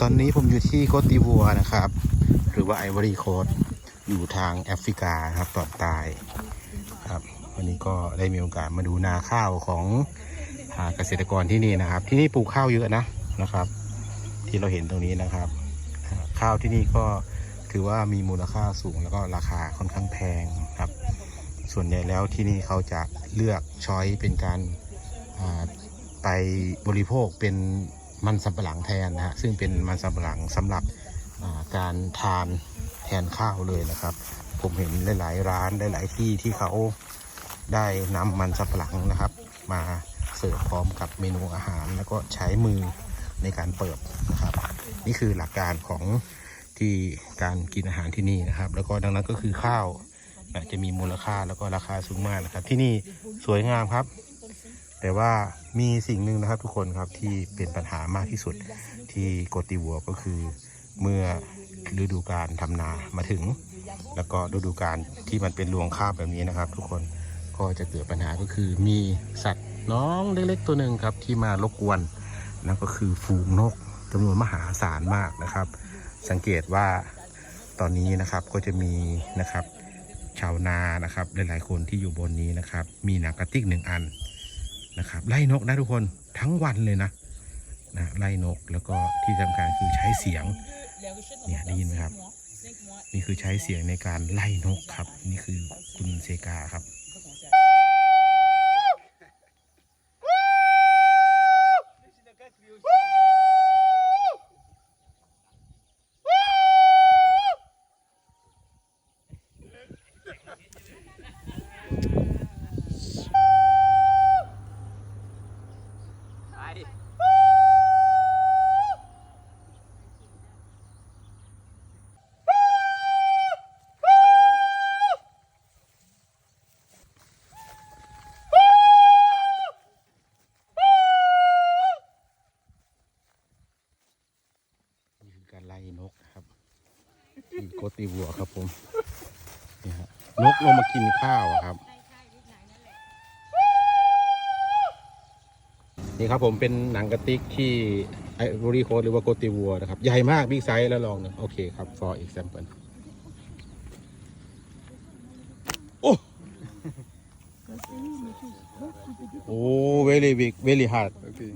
ตอนนี้ผมอยู่ที่โคติวัวนะครับ หรือว่าไอวอรีโคสอยู่ทางแอฟริกาครับตอนใตายครับ วันนี้ก็ได้มีโอกาสมาดูนาข้าวของเกษตรกรที่นี่นะครับ ที่นี่ปลูกข้าวเยอะนะนะครับ ที่เราเห็นตรงนี้นะครับ ข้าวที่นี่ก็ถือว่ามีมูลค่าสูงแล้วก็ราคาค่อนข้างแพงครับ ส่วนใหญ่แล้วที่นี่เขาจะเลือกช้อยเป็นการไปบริโภคเป็นมันสำปะหลังแทนนะฮะซึ่งเป็นมันสำปะหลังสำหรับการทานแทนข้าวเลยนะครับ ผมเห็นหลาย ๆ ร้านหลาย ๆ ที่ที่เขาได้นำมันสำปะหลังนะครับ มาเสิร์ฟพร้อมกับเมนูอาหาร แล้วก็ใช้มือในการเปิดนะครับ นี่คือหลักการของที่การกินอาหารที่นี่นะครับ แล้วก็ดังนั้นก็คือข้าว จะมีมูลค่าแล้วก็ราคาสูงมากนะครับ ที่นี่สวยงามครับ แต่ว่ามีสิ่งหนึ่งนะครับทุกคนครับที่เป็นปัญหามากที่สุดที่โกติวัวก็คือเมื่อฤดูการทำนามาถึง แล้วก็ฤดูการที่มันเป็นรวงข้าวแบบนี้นะครับ ทุกคนก็จะเกิดปัญหาก็คือมีสัตว์น้องเล็กๆตัวหนึ่งครับที่มารบกวนนั่นก็คือฝูงนกจำนวนมหาศาลมากนะครับ สังเกตว่าตอนนี้นะครับก็จะมีนะครับ ชาวนานะครับหลายๆคนที่อยู่บนนี้นะครับ มีหนังกระติกหนึ่งอันนะครับไล่นกนะทุกคนทั้งวันเลยนะนะไล่นกแล้วก็ที่สำคัญคือใช้เสียงเนี่ยได้ยินไหมครับ นี่คือใช้เสียงในการไล่นกครับ นี่คือคุณเซกาครับ นี่คือการไล่นกนะครับ ที่โกติวัวครับผมนี่ฮะนกลงมากินข้าวอะครับ นี่ครับผมเป็นหนังกระติกที่ไอโรรีโคดหรือว่าโกติวัวนะครับ ใหญ่มากบิ๊กไซส์แล้วลองนะโอเคครับ for example โอ้โอ้ very big very hard Okay.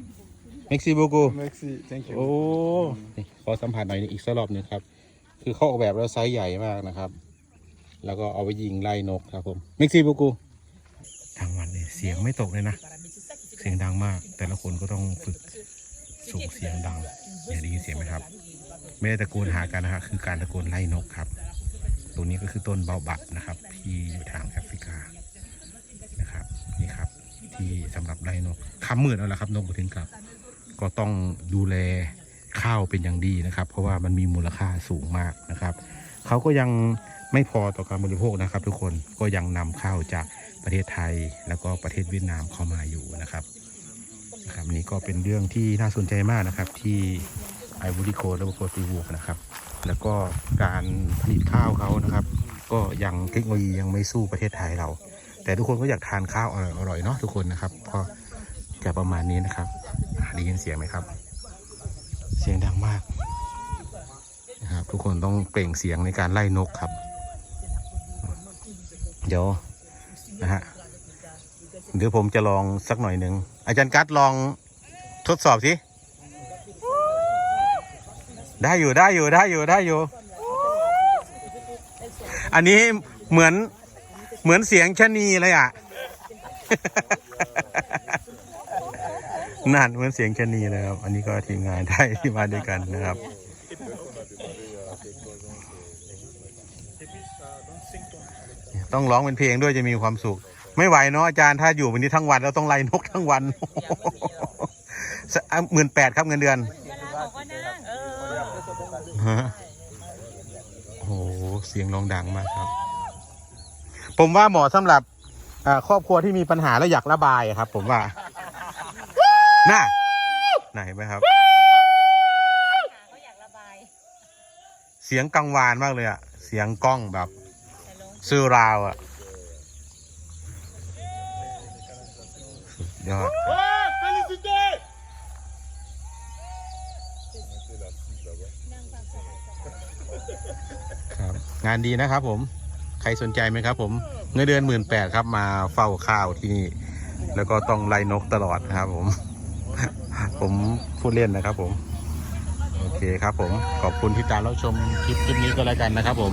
Mexico Merci. Thank you. โอ้นี่ขอสัมผัสหน่อยอีกสักรอบหนึงครับ คือเขาออกแบบแล้วไซส์ใหญ่มากนะครับ แล้วก็เอาไว้ยิงไล่นกครับผมเม็กซิโกทางวันเนี่ยเสียงไม่ตกเลยนะ เสียงดังมาก แต่ละคนก็ต้องฝึกส่งเสียงดังเนี่ยได้ยินเสียงไหมครับ ไม่ได้ตะโกนหากันนะฮะคือการตะโกนไล่นกครับ ตรงนี้ก็คือต้นเบาบัดนะครับ ที่อยู่ทางแอฟริกานะครับนี่ครับ ที่สำหรับไล่นกคำมืดแล้วละครับนกมาถึงกลับ ก็ต้องดูแล ข้าวเป็นอย่างดีนะครับ เพราะว่ามันมีมูลค่าสูงมากนะครับเขาก็ยังไม่พอต่อการบริโภคนะครับ ทุกคนก็ยังนำข้าวจากประเทศไทยแล้วก็ประเทศเวียดนามเข้ามาอยู่นะครับนะครับนี่ก็เป็นเรื่องที่น่าสนใจมากนะครับที่ไอวอรีโคและโกติวูนะครับ แล้วก็การผลิตข้าวเขานะครับ ก็ยังเทคโนโลยียังไม่สู้ประเทศไทยเรา แต่ทุกคนก็อยากทานข้าวอร่อยๆเนาะทุกคนนะครับก็จะประมาณนี้นะครับได้ยินเสียงไหมครับ เสียงดังมากนะครับ ทุกคนต้องเปล่งเสียงในการไล่นกครับ เดี๋ยวนะฮะเดี๋ยวผมจะลองสักหน่อยหนึ่งอาจารย์กัดลองทดสอบสิได้อยู่ได้อยู่ได้อยู่ได้อยู่ อันนี้เหมือนเหมือนเสียงชะนีเลยอะ นั่นเหมือนเสียงชะนีเลยครับ อันนี้ก็ทีมงานได้ที่มาด้วยกันนะครับ ต้องร้องเป็นเพลงด้วยจะมีความสุข ไม่ไหวเนาะอาจารย์ถ้าอยู่วันนี้ทั้งวันเราต้องไล่นกทั้งวันหมื่นแปดครับเงินเดือนเวลาเขาก็นั่งเออฮะโอ้โหเสียงร้องดังมากครับ ผมว่าเหมาะสำหรับอ่าครอบครัวที่มีปัญหาและอยากระบายอะครับ ผมว่า น่าไหนไหมครับ เขาอยากระบายเสียงกังวานมากเลยอะเสียงกล้องแบบแต่ลงซื้อราวอะสุดยอดครับงานดีนะครับผม ใครสนใจไหมครับผมเงินเดือนหมื่นแปดครับมาเฝ้าข้าวที่นี่ แล้วก็ต้องไล่นกตลอดนะครับผม ผมพูดเล่นนะครับผม โอเคครับผมขอบคุณที่ตามรับชมคลิปคลิปนี้ก็แล้วกันนะครับ ผม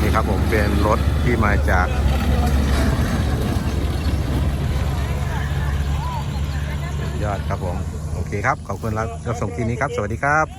นี่ครับผมเป็นรถที่มาจากยอดครับผม โอเคครับ ขอบคุณรับรับชมคลิปนี้ครับ สวัสดีครับ